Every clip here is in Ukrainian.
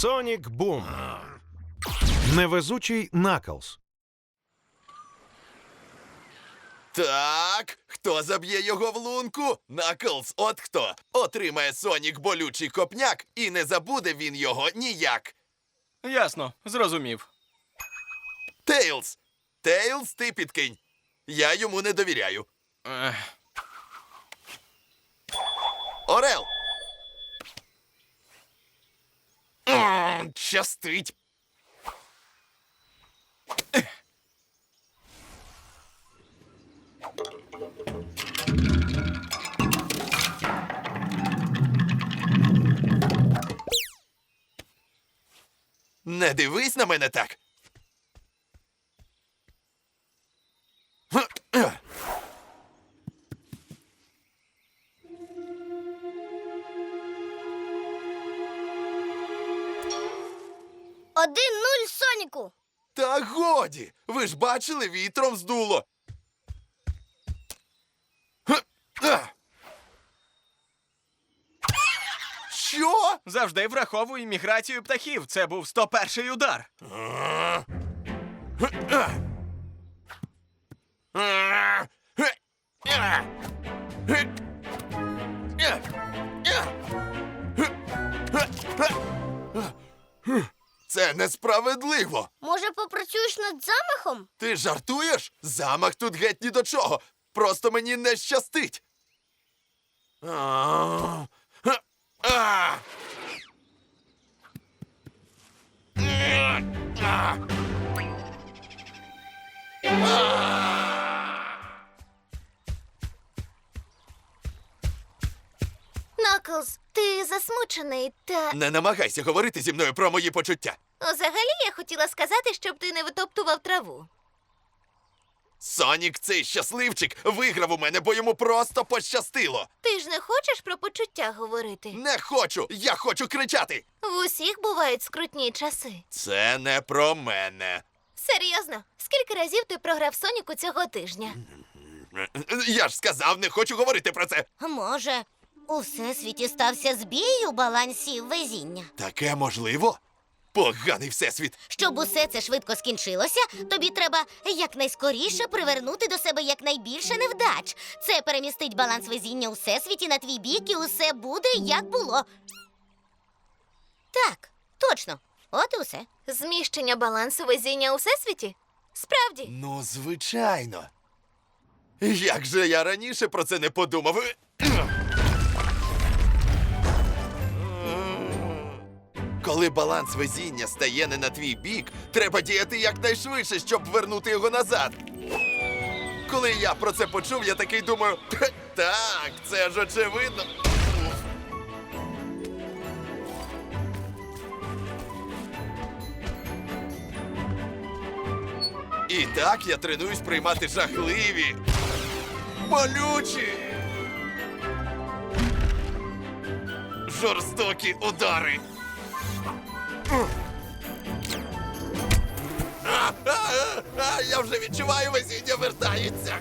Сонік Бум. Невезучий Наклз. Так, хто заб'є його в лунку? Наклз, от хто. Отримає Сонік болючий копняк, і не забуде він його ніяк. Ясно, зрозумів. Тейлз! Тейлз, ти підкинь. Я йому не довіряю. Ех, Орел! М, Щастить. Не дивись на мене так. Один нуль Соніку. Та годі! Ви ж бачили, вітром здуло. Що? завжди враховуй міграцію птахів. Це був 101-й удар. А. Це несправедливо. Може, попрацюєш над замахом? Ти жартуєш? Замах тут геть ні до чого. Просто мені не щастить. А. А. А. Наклз, ти засмучений, та Не намагайся говорити зі мною про мої почуття. Взагалі я хотіла сказати, щоб ти не витоптував траву. Сонік, цей щасливчик, виграв у мене, бо йому просто пощастило. Ти ж не хочеш про почуття говорити? Не хочу, я хочу кричати. В усіх бувають скрутні часи. Це не про мене. Серйозно, скільки разів ти програв Соніку цього тижня? Я ж сказав, не хочу говорити про це. Може, у всесвіті стався збій у балансі везіння. Таке можливо? Поганий всесвіт. Щоб усе це швидко скінчилося, тобі треба якнайскоріше привернути до себе якнайбільше невдач. Це перемістить баланс везіння у всесвіті на твій бік, і усе буде як було. Так, точно. От і усе. Зміщення балансу везіння у всесвіті? Справді, Ну, звичайно. Як же я раніше про це не подумав? Коли баланс везіння стає не на твій бік, треба діяти якнайшвидше, щоб вернути його назад. Коли я про це почув, я такий думаю, так, це ж очевидно. І так я тренуюсь приймати жахливі, болючі, жорстокі удари. А, а, а, Я вже відчуваю, везіння вертається.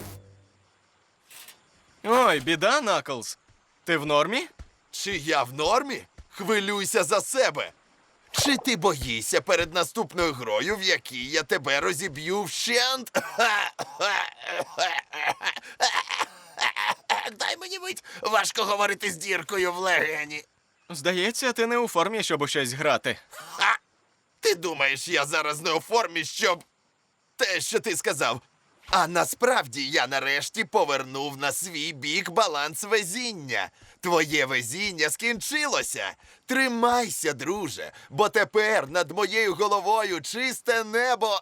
Ой, біда, Наклз. Ти в нормі? Чи я в нормі? Хвилюйся за себе. Чи ти боїшся перед наступною грою, в якій я тебе розіб'ю вщент? Дай мені мить важко говорити з діркою в легені. Здається, ти не у формі, щоб у щось грати. Ха! Ти думаєш, я зараз не у формі, щоб те, що ти сказав. А насправді я нарешті повернув на свій бік баланс везіння. Твоє везіння скінчилося. Тримайся, друже, бо тепер над моєю головою чисте небо.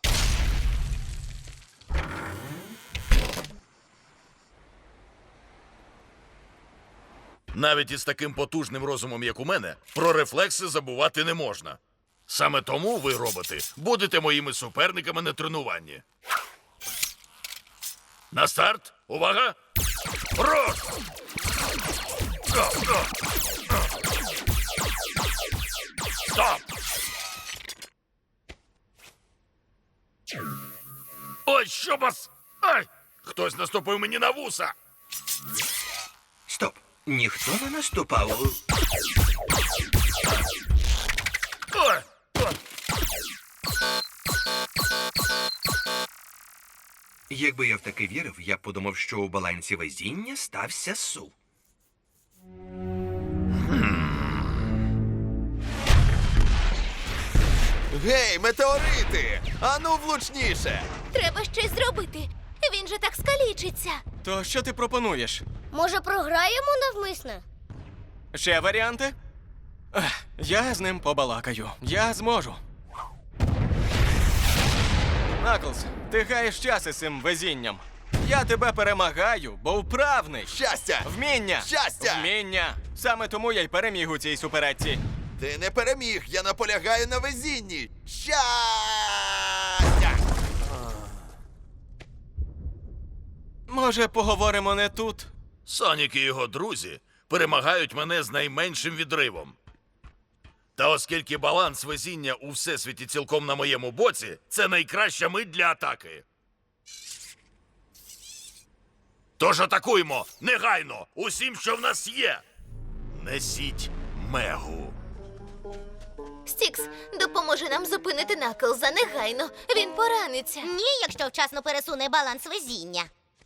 Навіть із таким потужним розумом, як у мене, про рефлекси забувати не можна. Саме тому ви, роботи, будете моїми суперниками на тренуванні. На старт! Увага! Го. Стоп! Ой, що вас! Ай! Хтось наступив мені на вуса! Ніхто не наступав. О! Якби я в таке вірив, я подумав, що у балансі везіння стався су. Гей, метеорити! Ану влучніше! Треба щось зробити. Він же так скалічиться. То що ти пропонуєш? Може, програємо навмисне? Ще варіанти? Ех, Я з ним побалакаю. Я зможу. Наклз, ти гаєш час із цим везінням. Я тебе перемагаю, бо вправний. Щастя! Вміння! Щастя! Вміння! Саме тому я й переміг у цій суперечці. Ти не переміг, я наполягаю на везінні! Щастя! Може, поговоримо не тут? Сонік і його друзі перемагають мене з найменшим відривом. Та оскільки баланс везіння у всесвіті цілком на моєму боці, це найкраща мить для атаки. Тож атакуймо негайно усім, що в нас є. Несіть мегу. Стікс допоможе нам зупинити Наклза негайно. Він пораниться. Ні, якщо вчасно пересуне баланс везіння.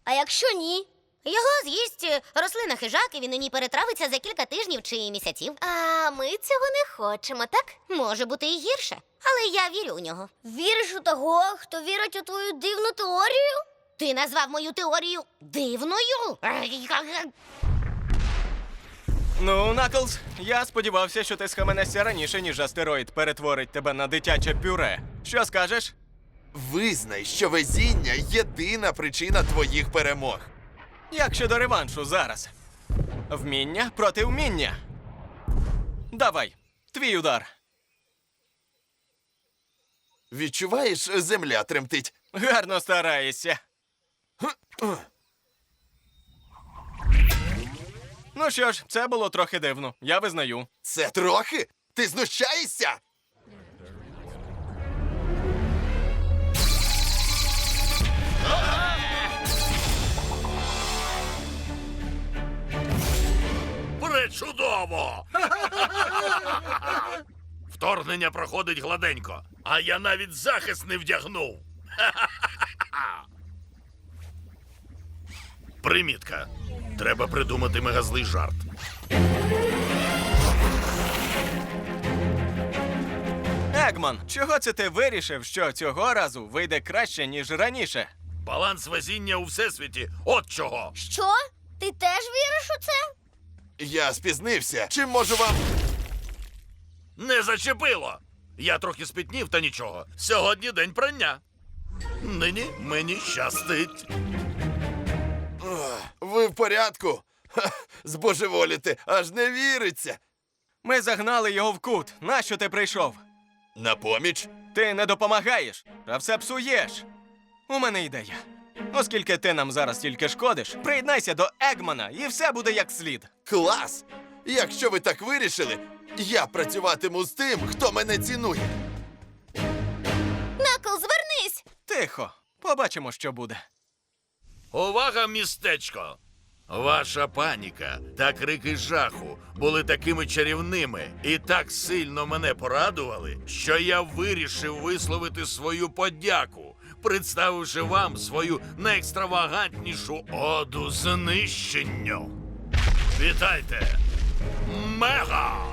А якщо ні? Його з'їсть е, рослина хижак, і він у ній перетравиться за кілька тижнів чи місяців. А ми цього не хочемо, так? Може бути і гірше, але я вірю у нього. Віриш у того, хто вірить у твою дивну теорію? Ти назвав мою теорію дивною? Ну, Наклз, я сподівався, що ти схаменешся раніше, ніж астероїд перетворить тебе на дитяче пюре. Що скажеш? Визнай, що везіння єдина причина твоїх перемог. Як щодо реваншу зараз? Вміння проти вміння. Давай, твій удар. Відчуваєш, земля тремтить. Гарно стараєшся. Ну що ж, це було трохи дивно. Я визнаю. Це трохи? Ти знущаєшся? Пречудово! Вторгнення проходить гладенько, а я навіть захист не вдягнув. Примітка. Треба придумати мегазлий жарт. Егман, чого це ти вирішив, що цього разу вийде краще, ніж раніше? Баланс везіння у всесвіті. От чого. Що? Ти теж віриш у це? Я спізнився. Чим можу вам. Не зачепило. Я трохи спітнів, та нічого. Сьогодні день прання. Нині мені щастить. Ви в порядку? Ха, збожеволіти, аж не віриться. Ми загнали його в кут. Нащо ти прийшов? На поміч? Ти не допомагаєш, а все псуєш. У мене ідея. Оскільки ти нам зараз тільки шкодиш, приєднайся до Егмана і все буде як слід. Клас! Якщо ви так вирішили, я працюватиму з тим, хто мене цінує. Наклз, звернись! Тихо, побачимо, що буде. Увага, містечко! Ваша паніка та крики жаху були такими чарівними і так сильно мене порадували, що я вирішив висловити свою подяку, представивши вам свою найекстравагантнішу оду знищенню. Вітайте! Мега!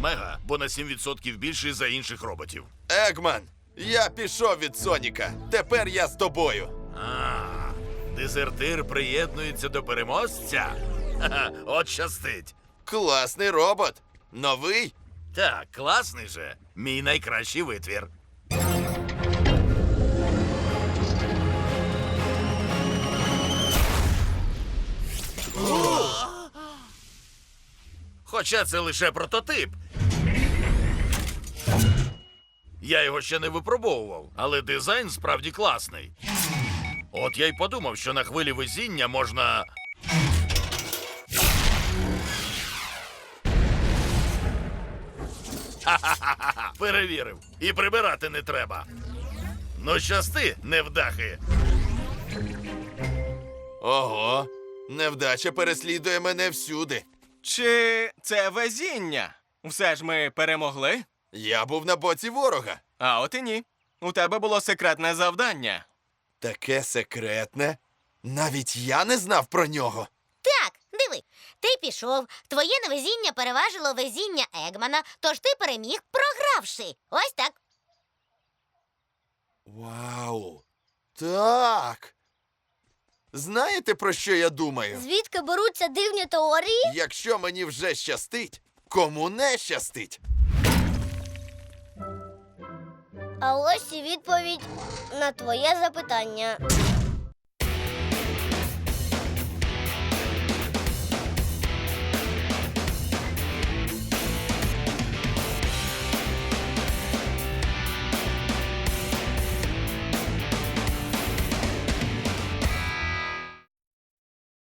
Мега, бо на 7% більший за інших роботів. Егман, я пішов від Соніка. Тепер я з тобою. А, дезертир приєднується до переможця? Ха-ха, от щастить. Класний робот. Новий? Так, класний же. Мій найкращий витвір. Хоча це лише прототип. Я його ще не випробовував, але дизайн справді класний. От я й подумав, що на хвилі везіння можна. Ха-ха-ха, перевірив. І прибирати не треба. Ну, щасти, невдахи. Ого, невдача переслідує мене всюди. Чи це везіння? Все ж ми перемогли? Я був на боці ворога. А от і ні. У тебе було секретне завдання. Таке секретне. Навіть я не знав про нього. Так, диви, ти пішов, твоє невезіння переважило везіння Егмана, тож ти переміг, програвши. Ось так. Вау. Так. Знаєте, про що я думаю? Звідки беруться дивні теорії? Якщо мені вже щастить, кому не щастить? А ось і відповідь на твоє запитання.